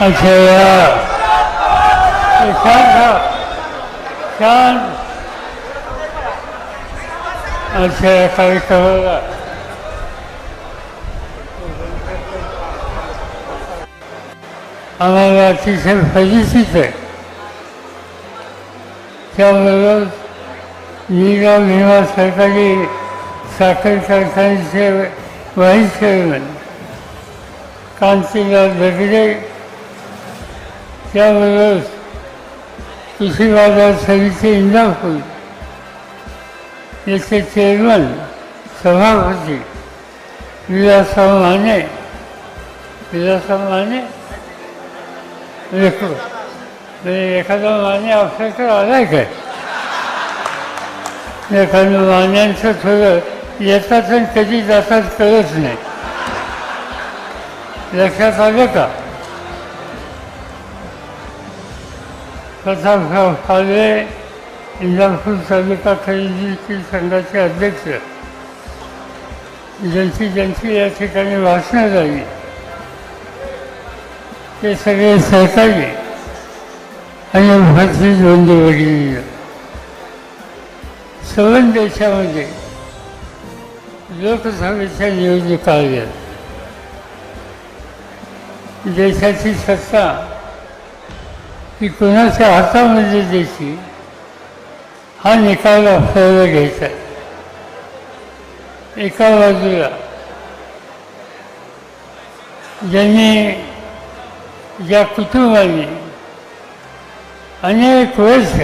अच्छा शांत शांत अच्छा काही कार्यक्रमाला आम्हाला अतिशय फजितीच. आहे त्याबरोबर नीरव भीमा सरकारी साखर कारखान्याचे व्हाईस चेअरमन कांतीलाल दगडे त्यावेळेस कृषी बाजार समिती इंदापूर याचे चेअरमन सभापती विलासराव माने विलासराव माने लेखक म्हणजे एखादा माने आपल्याकडे आलाय काय? एखादं मान्यांचं थोडं येतात आणि कधी जातात कळत नाही. लक्षात आलं का? प्रताप फाळवे इंदापूर तालुका खरेदी संघाचे अध्यक्ष. ज्यांची ज्यांची या ठिकाणी भाषणं झाली. ते सगळे सहकारी आणि भारतीय बंधू भगिनी सवन देशामध्ये लोकसभेच्या निवडणुका आल्या. देशाची सत्ता की कोणाच्या हातामध्ये द्यायची हा निकाल आपल्याला घ्यायचा आहे. एका बाजूला ज्यांनी ज्या कुटुंबाने अनेक वर्ष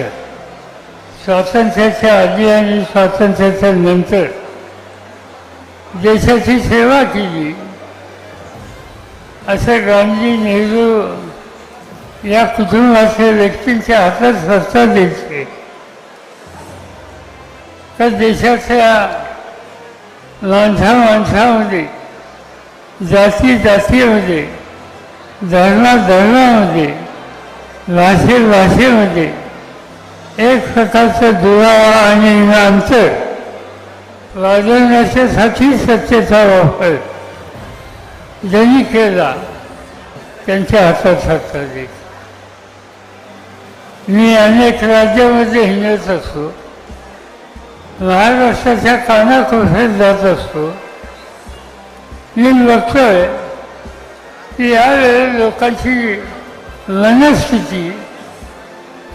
स्वातंत्र्याच्या आधी आणि स्वातंत्र्याच्या नंतर देशाची सेवा केली असं गांधी नेहरू या कुटुंबाच्या व्यक्तींच्या हातात सत्ता द्यायचे तर देशाच्या माणसा माणसामध्ये जाती जातीमध्ये धरणा धरणामध्ये भाषे भाषेमध्ये एक प्रकारचं दुरावा आणि अंतर वाजवण्याच्यासाठी सत्तेचा वापर ज्यांनी केला त्यांच्या हातात सत्ता दे मी अनेक राज्यामध्ये हिंडत असतो. महाराष्ट्राच्या कानाकोपऱ्यात जात असतो. मी बघतोय की यावेळेला लोकांची मनस्थिती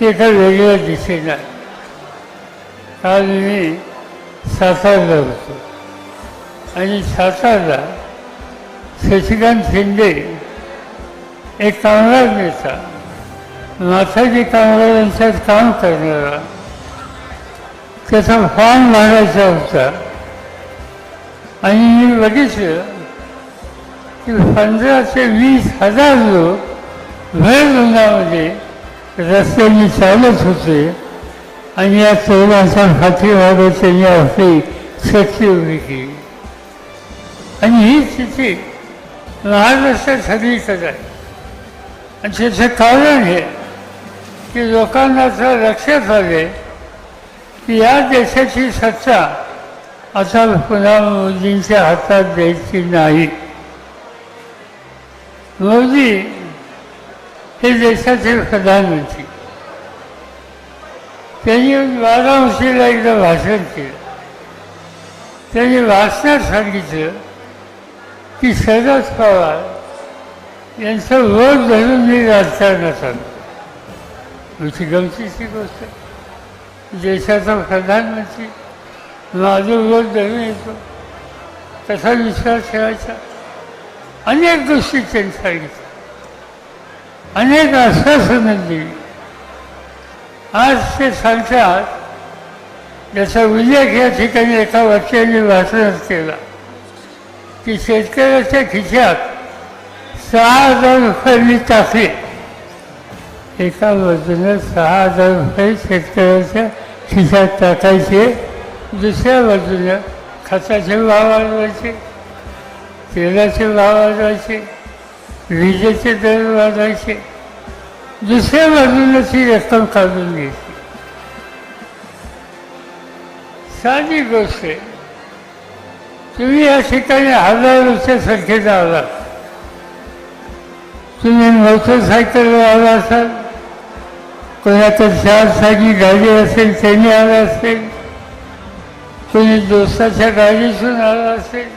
एका वेगळ्या दिशेला आहे. काल मी सातारला होतो. आणि सातारला शशिकांत शिंदे एक कामगार नेता माथाजी कामगारांच्यात काम करणारा त्याचा फॉर्म मारायचा होता आणि मी बघितलं की पंधरा ते वीस हजार लोक भर उन्हामध्ये रस्त्याने चालत होते आणि या तरुणाच्या पाठीमागे त्यांनी आपली शक्ती उभी केली आणि ही स्थिती महाराष्ट्रात सगळीकडे आहे आणि त्याचं कारण हे की लोकांना असं लक्षात आले की या देशाची सत्ता आता पुन्हा मोदींच्या हातात द्यायची नाही. मोदी हे देशाचे प्रधानमंत्री. त्यांनी वाराणसीला एकदा भाषण केलं. त्यांनी भाषणात सांगितलं की शरद पवार यांचं वर धरून मी राजकारणात आलो. तुमची गमतीची गोष्ट. देशाचा प्रधानमंत्री. माझं वोट धरून येतो. तसा विश्वास ठेवायचा. अनेक गोष्टी त्यांनी सांगितल्या. अनेक आश्वासनं दिली. आज ते सांगतात ज्याचा उल्लेख या ठिकाणी एका वाक्याने भाषणात केला. की शेतकऱ्याच्या खिशात सहा हजार रुपयांनी टाकले एका बाजूनं सहा हजार रुपये शेतकऱ्याच्या खिशात टाकायचे दुसऱ्या बाजूनं खताचे भाव वाढवायचे तेलाचे भाव वाढवायचे विजेचे दर वाढवायचे दुसऱ्या बाजूनं ती रक्कम काढून घ्यायची साधी गोष्ट आहे तुम्ही या ठिकाणी हजारोच्या संख्येनं आलात तुम्ही मोटरसायकलवर आला असाल कोणाकडे चार चाकी गाडी असेल त्याने आला असेल. कोणी दोस्ताच्या गाडीतून आला असेल.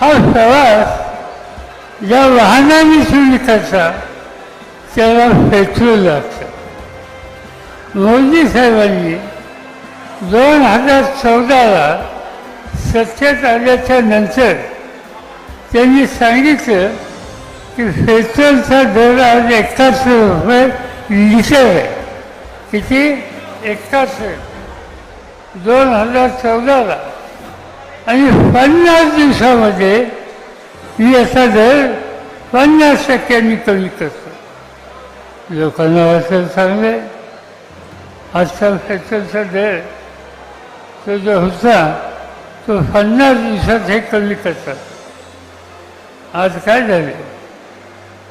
हा प्रवास ज्या वाहनाने तुम्ही करता त्याला पेट्रोल लागतं. मोदी साहेबांनी दोन हजार चौदाला सत्तेत आल्याच्यानंतर त्यांनी सांगितलं की पेट्रोलचा दर आज एकाहत्तर रुपये लिटर आहे. किती? एकाहत्तर. दोन हजार चौदाला. आणि पन्नास दिवसामध्ये मी याचा दर पन्नास टक्क्यांनी कमी करतो. लोकांना वाटतं चांगलं आजचा पेट्रोलचा दर तो जो होता तो पन्नास दिवसात हे कमी करतात. आज काय झाले?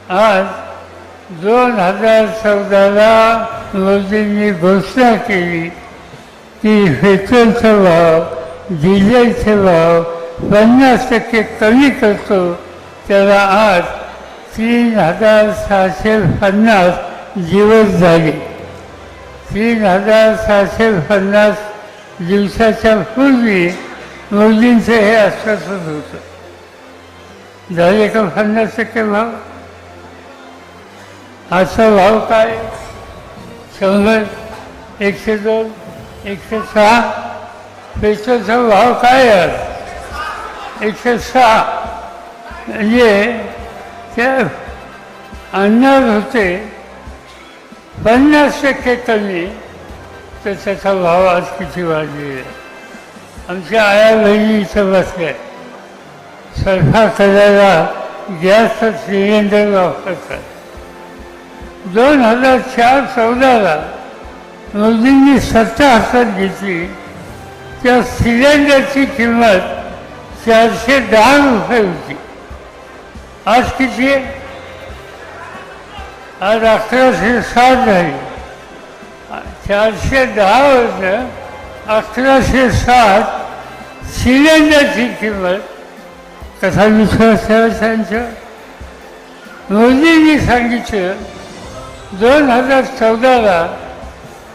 आज दोन हजार चौदाला मोदींनी घोषणा केली की पेट्रोलचा भाव डिझेलचे भाव पन्नास टक्के कमी करतो. त्याला आज तीन हजार सहाशे पन्नास दिवस झाले. तीन हजार सहाशे पन्नास दिवसाच्या पूर्वी मोदींचं हे आश्वासन होतं. झाले का पन्नास टक्के भाव? आजचा भाव काय? शंभर एकशे दोन एकशे सहा? पेट्रोलचा भाव काय आहे? एकशे सहा. म्हणजे त्या आणणार होते. पन्नास टक्के कमी तर त्याचा भाव आज किती वाढलेला आहे? आमच्या आया बहिणी इथं बसल्या स्वयंपाक करायला गॅस सिलेंडर वापरतात. दोन हजार चार चौदाला मोदींनी सत्ता हातात घेतली. त्या सिलेंडरची किंमत चारशे दहा रुपये होती. आज किती? आहे आज अकराशे साठ झाली. चारशे दहा वर्ष अकराशे साठ सिलेंडरची किंमत. कसा विश्वास ठेवायचा मोदींनी सांगितलं दोन हजार चौदाला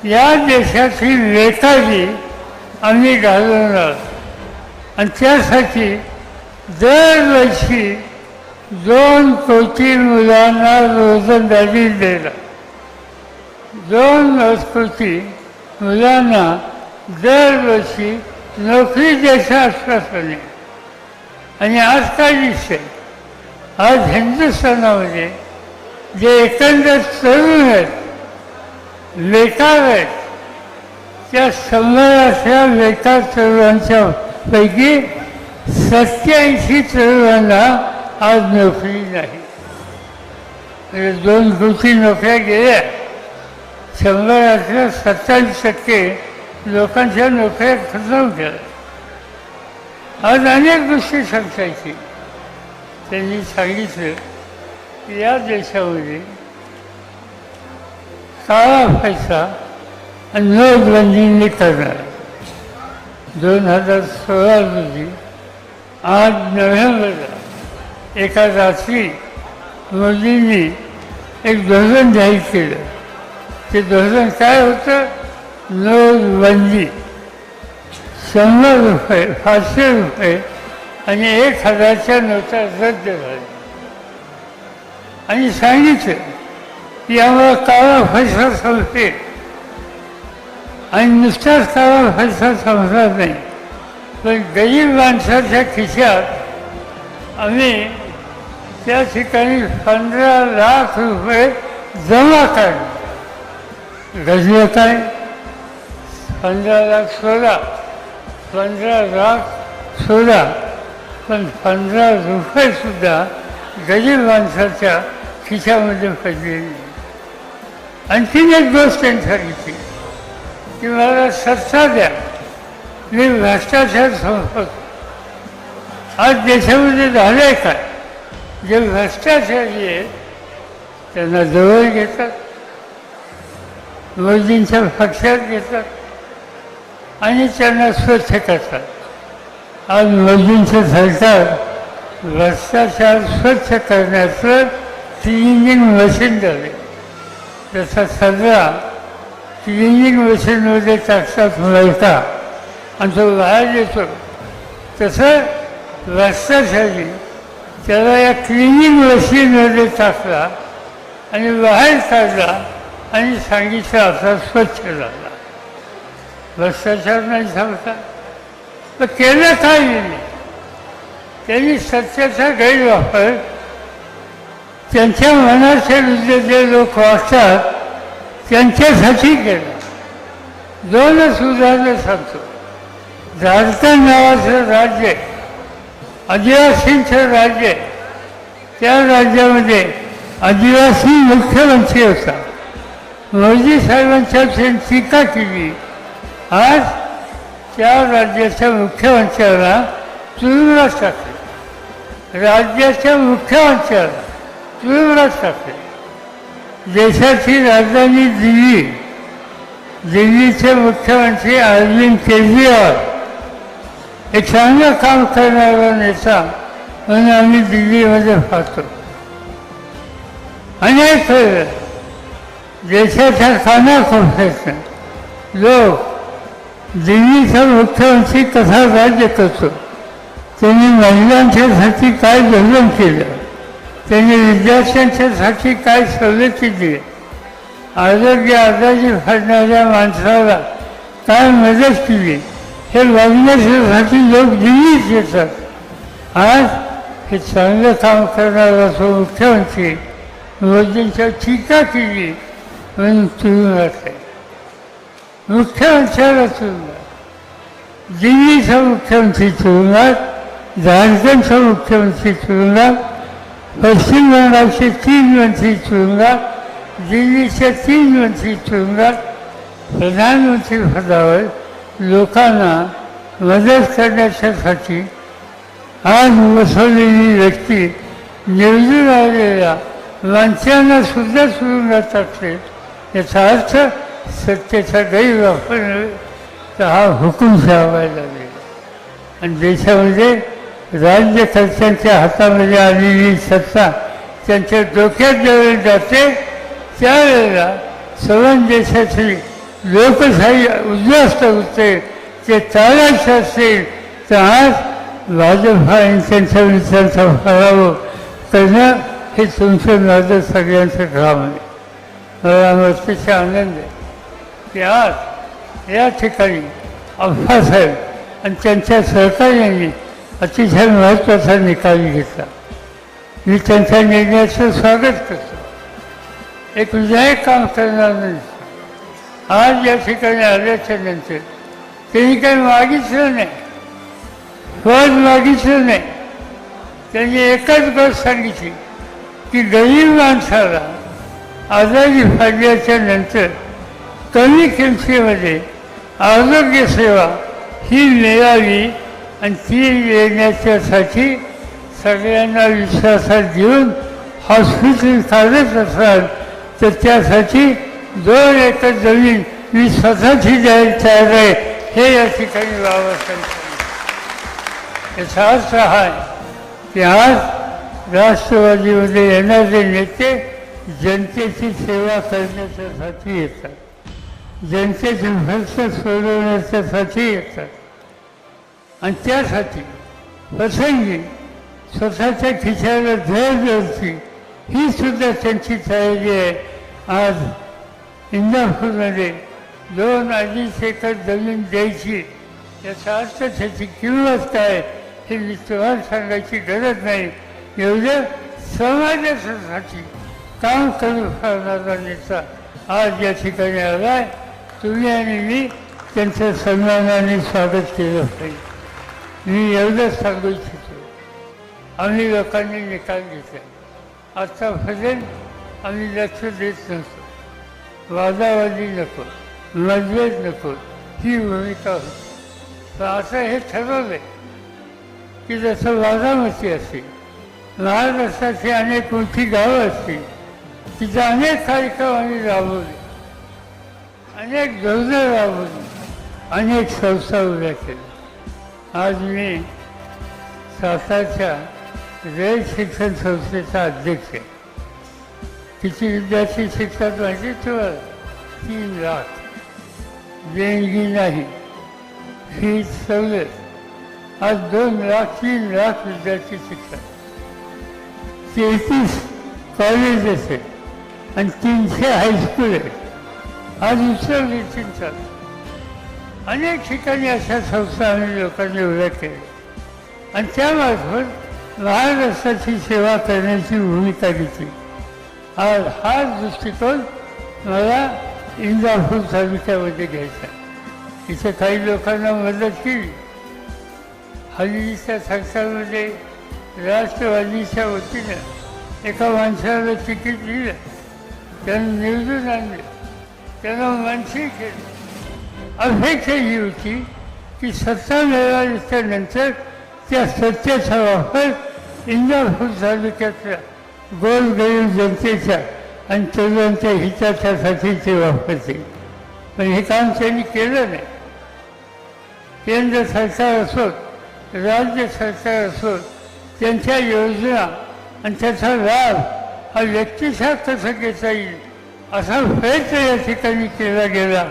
या देशाची नेताजी आम्ही घालवणार आणि त्यासाठी दरवर्षी दोन कोटी मुलांना रोजंदारी देणार दोन कोटी मुलांना दरवर्षी नोकरी द्यायच्या आश्वासने आणि आज काय दिसतंय आज हिंदुस्थानामध्ये जे एकंदर तरुण आहेत बेकार आहेत त्या शंभराच्या बेकार तरुणांच्या पैकी सत्याऐंशी तरुणांना आज नोकरी नाही. म्हणजे दोन कोटी नोकऱ्या गेल्या. शंभरातल्या सत्तावीस टक्के लोकांच्या नोकऱ्या खतम केल्या आज अनेक गोष्टी सांगतायची त्यांनी सांगितलं या देशामध्ये काळा पैसा आणि नोटबंदीने करणार दोन हजार सोळा रोजी आठ नोव्हेंबरला एका रात्री मोदींनी एक धोरण जाहीर केलं. ते धोरण काय होतं? नोटबंदी. शंभर रुपये पाचशे रुपये आणि एक हजारच्या नोटा रद्द झाल्या. आणि सांगितलं की आम्हाला काळा पैसा संपते. आणि नुसताच काळा पैसा संपणार नाही. पण गरीब माणसाच्या खिशात आम्ही त्या ठिकाणी पंधरा लाख रुपये जमा काढले. घडलं काय पंधरा लाख सोळा पंधरा लाख सोळा पण पंधरा रुपयेसुद्धा गरीब माणसाच्या खिशामध्ये पडलेली. आणखीन एक गोष्ट त्यांनी सांगितली की मला सत्ता द्या. मी भ्रष्टाचार संपत आज देशामध्ये झालंय काय? जे भ्रष्टाचारी आहेत त्यांना जवळ घेतात. मोदींच्या पक्षात घेतात. आणि त्यांना स्वच्छ करतात. आज मोदींचं सरकार भ्रष्टाचार स्वच्छ करण्याचं ती इंजिन मशीन झाले. त्याचा सगळा ती इंजिन मशीनमध्ये टाकतात मिळवता आणि तो बाहेर येतो तसं रस्त्यासाठी त्याला या क्लिनिंग मशीनमध्ये टाकला आणि बाहेर काढला आणि सांगितलं आता स्वच्छ झाला. भ्रष्टाचार नाही सांगता तर केलं काय नाही त्यांनी सत्याचा गैरवापर त्यांच्या मनाचे विरुद्ध जे लोक असतात त्यांच्यासाठी केलं. दोनच उदाहरणं सांगतो. झारखंड नावाचं राज्य आदिवासींचं राज्य त्या राज्यामध्ये आदिवासी मुख्यमंत्री होता. मोदी साहेबांच्या टीका केली. आज त्या राज्याच्या मुख्यमंत्र्याला तुरुंगात टाकले राज्याच्या मुख्यमंत्र्याला तुरुंगात टाकले देशाची राजधानी दिल्ली. दिल्लीचे मुख्यमंत्री अरविंद केजरीवाल. हे चांगलं काम करणारा नेता म्हणून आम्ही दिल्लीमध्ये पाहतो अनेक वेळा देशाच्या कानाकोपऱ्यातनं लोक दिल्लीचा मुख्यमंत्री कसा राज्य करतो. त्यांनी महिलांच्यासाठी काय धोरण केलं? त्यांनी विद्यार्थ्यांच्यासाठी काय सवलती दिली? आरोग्य आजारी फाडणाऱ्या माणसाला काय मदत केली? हे बघण्यासाठी लोक दिल्लीच येतात. आज हे चांगलं काम करणारा तो मुख्यमंत्री मोदींच्या टीका केली म्हणून तुरुंगात आहे मुख्यमंत्र्याला तुरुंगात दिल्लीचा मुख्यमंत्री तुरुंगात झारखंडचा मुख्यमंत्री तुरुंगात पश्चिम बंगालचे तीन मंत्री तुरुंगात दिल्लीच्या तीन मंत्री तुरुंगात प्रधानमंत्री पदावर लोकांना मदत करण्याच्यासाठी आज बसवलेली व्यक्ती निवडून आलेल्या माणसांना सुद्धा तुरुंगात टाकले याचा अर्थ सत्तेचा गैरवापर नव्हे तर हा हुकुमशाह लागेल. आणि देशामध्ये राज्य राज्यकर्त्यांच्या हातामध्ये आलेली सत्ता त्यांच्या डोक्यात ज्यावेळी जाते. त्यावेळेला सवन देशाची लोकशाही उद्ध्वस्त होते. ते चालायचे असेल तर आज भाजपा आणि त्यांच्या विचारांचा पराभव करणं हे तुमचं माझं सगळ्यांचं काम आहे. मला अतिशय आनंद आहे. की आज या ठिकाणी अप्पासाहेब आणि त्यांच्या सहकार्याने अतिशय महत्त्वाचा निकाल घेतला. मी त्यांच्या निर्णयाचं स्वागत करतो. एक विधायक काम करणार नाही. आज या ठिकाणी आल्याच्यानंतर त्यांनी काही मागितलं नाही. पद मागितलं नाही. त्यांनी एकच गोष्ट सांगितली की गरीब माणसाला आजारी फाडल्याच्या नंतर कमी किमतीमध्ये आरोग्यसेवा ही मिळावी आणि ती येण्याच्यासाठी सगळ्यांना विश्वासात घेऊन हॉस्पिटल चालत असाल तर त्यासाठी दोन एकर जमीन मी स्वतःची द्यायला तयार आहे. हे या ठिकाणी बाबासाहेब याचा अर्थ हा की आज राष्ट्रवादीमध्ये येणारे नेते जनतेची सेवा करण्याच्यासाठी येतात. जनतेचे भ्रष्ट सोडवण्याच्यासाठी येतात. आणि त्यासाठी प्रसंगी स्वतःच्या खिशाला धर द्यायची ही सुद्धा त्यांची तयारी आहे. आज इंदापूरमध्ये दोन अडीच एकर जमीन द्यायची याचा अर्थ त्याची किंमत काय हे मी तुम्हाला सांगायची गरज नाही. एवढं समाजासाठी काम करू पाहणारा नेता आज या ठिकाणी आलाय. तुम्ही आणि मी त्यांचं सन्मानाने स्वागत केलं पाहिजे. मी एवढंच सांगू इच्छितो. आम्ही लोकांनी निकाल घेतला. आत्तापर्यंत आम्ही लक्ष देत नसतो. वादावादी नको मतभेद नको ही भूमिका होती. तर असं हे ठरवलं की जसं वादामती असेल महाराष्ट्राची अनेक मोठी गावं असतील तिथे अनेक कार्यक्रम आम्ही राबवले. अनेक धोरणं राबवली. अनेक संस्था उभ्या केल्या. आज मी सातारच्या रेड शिक्षण संस्थेचा अध्यक्ष आहे. तिची विद्यार्थी शिकतात माहिती तर तीन लाख देणगी नाही ही सवलत आज दोन लाख तीन लाख विद्यार्थी शिकतात तेहतीस कॉलेज आहेत आणि तीनशे हायस्कूल आहेत. आज उचलली चिंता अनेक ठिकाणी अशा संस्था आणि लोकांनी उभ्या केल्या. आणि त्यामार्फत महाराष्ट्राची सेवा करण्याची भूमिका घेतली. आज हा दृष्टिकोन मला इंदापूर तालुक्यामध्ये घ्यायचा इथे काही लोकांना मदत केली. हल्लीच्या सरकारमध्ये राष्ट्रवादीच्या वतीनं एका माणसाला तिकीट दिलं. त्यानं निवडून आणलं. त्यानं मनसे केलं. अपेक्षा ही होती की सत्ता मिळाल्याच्या नंतर त्या सत्तेचा वापर इंदापूर तालुक्यातल्या गोरगरीब जनतेच्या आणि तरुणांच्या हिताच्यासाठी ते वापरते. पण हे काम त्यांनी केलं नाही. केंद्र सरकार असोत राज्य सरकार असोत त्यांच्या योजना आणि त्याचा लाभ हा व्यक्तिशा कसा घेता येईल असा प्रयत्न या ठिकाणी केला गेला.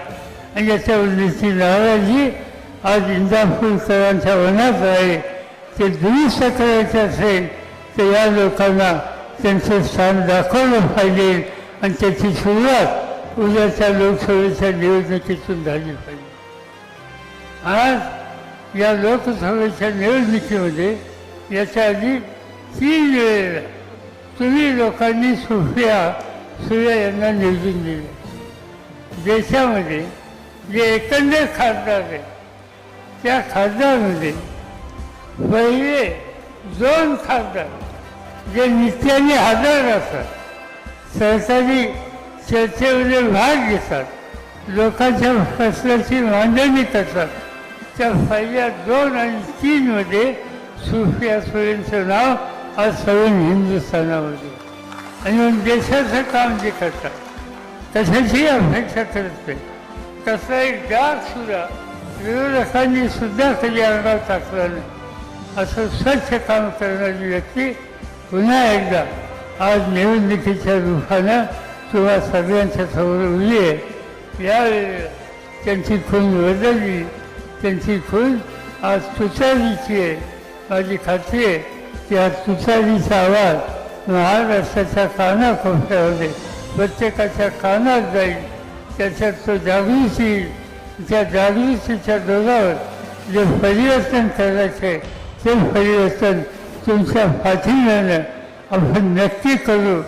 आणि याच्या उद्देशी नाराजी आज इंदापूरकरांच्या वनात आहे ते दुरुस्त करायचे असेल तर या लोकांना त्यांचं स्थान दाखवलं पाहिजे आणि त्याची सुरुवात उद्याच्या लोकसभेच्या निवडणुकीतून झाली पाहिजे आज या लोकसभेच्या निवडणुकीमध्ये याच्या आधी तीन वेळेला तुम्ही लोकांनी सुफिया सूर्या यांना निवडून दिले देशामध्ये जे एकंदर खासदार आहेत त्या खासदारमध्ये पहिले दोन खासदार जे नित्याने हजर असतात सहकारी चर्चेमध्ये भाग घेतात लोकांच्या प्रश्नाची मांडणी करतात. त्या पहिल्या दोन आणि तीनमध्ये सुफिया सुरेंचं नाव आज सगळं हिंदुस्थानामध्ये. आणि देशाचं काम जे करतात तशाची अपेक्षा करत नाही. तसा एक डाग सुद्धा. विरोधकांनी सुद्धा कधी अंगावर टाकला नाही. असं स्वच्छ काम करणारी व्यक्ती पुन्हा एकदा आज निवडणुकीच्या रूपानं किंवा सगळ्यांच्या समोर उरली आहे. यावेळेला त्यांची खून बदलली त्यांची खून आज तुतारीची आहे. माझी खात्री आहे की आज तुतारीचा आवाज महाराष्ट्राच्या कानाकोपऱ्यामध्ये प्रत्येकाच्या कानात जाईल. त्याच्यात तो जागृती येईल. त्या जागृतीच्या जोरावर जे परिवर्तन करायचे ते परिवर्तन तुमच्या पाठिंब्यानं आपण नक्की करू.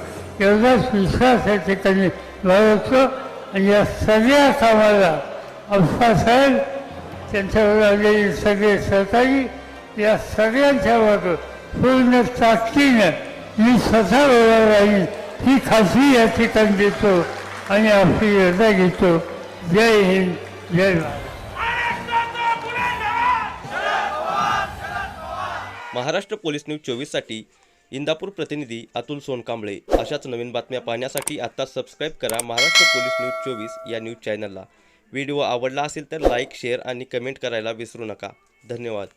एवढाच विश्वास या ठिकाणी बाळगतो. आणि या सगळ्या कामाला अप्पासाहेब त्यांच्यावर आलेले सगळे सहकारी या सगळ्यांच्या बरोबर पूर्ण ताकदीनं मी स्वतः वेळा राहील ही खात्री या ठिकाणी देतो. आणि आपली रजा घेतो जय हिंद जय महाराष्ट्र महाराष्ट्र पोलीस न्यूज चोवीससाठी इंदापूर प्रतिनिधी अतुल सोनकांबळे. अशाच नवीन बातम्या पाहण्यासाठी आता सबस्क्राईब करा महाराष्ट्र पोलीस न्यूज चोवीस या न्यूज चॅनलला व्हिडिओ आवडला असेल तर लाईक शेअर आणि कमेंट करायला विसरू नका. धन्यवाद.